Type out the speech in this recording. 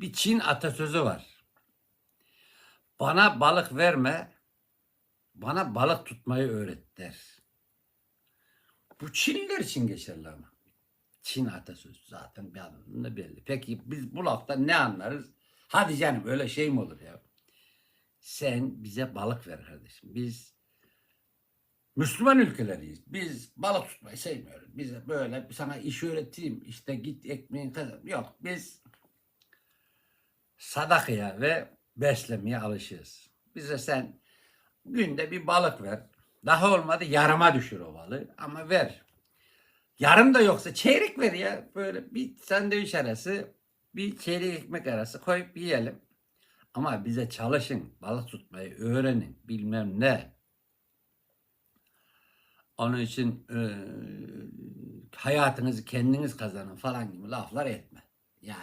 Bir Çin atasözü var. Bana balık verme, bana balık tutmayı öğret der. Bu Çinliler için geçerli ama. Çin atasözü zaten bir anlamda belli. Peki biz bu laftan ne anlarız? Hadi canım öyle şey mi olur ya? Sen bize balık ver kardeşim. Biz Müslüman ülkeleriyiz. Biz balık tutmayı sevmiyoruz. Bize böyle sana iş öğreteyim. işte git ekmeğin kazan. Yok biz sadakaya ve beslemeye alışığız. Bize sen günde bir balık ver. Daha olmadı yarıma düşür o balığı ama ver. Yarım da yoksa çeyrek ver ya. Böyle bir sandviç arası, bir çeyrek ekmek arası koyup yiyelim. Ama bize çalışın, balık tutmayı öğrenin, bilmem ne. Onun için e, hayatınızı kendiniz kazanın falan gibi laflar etme.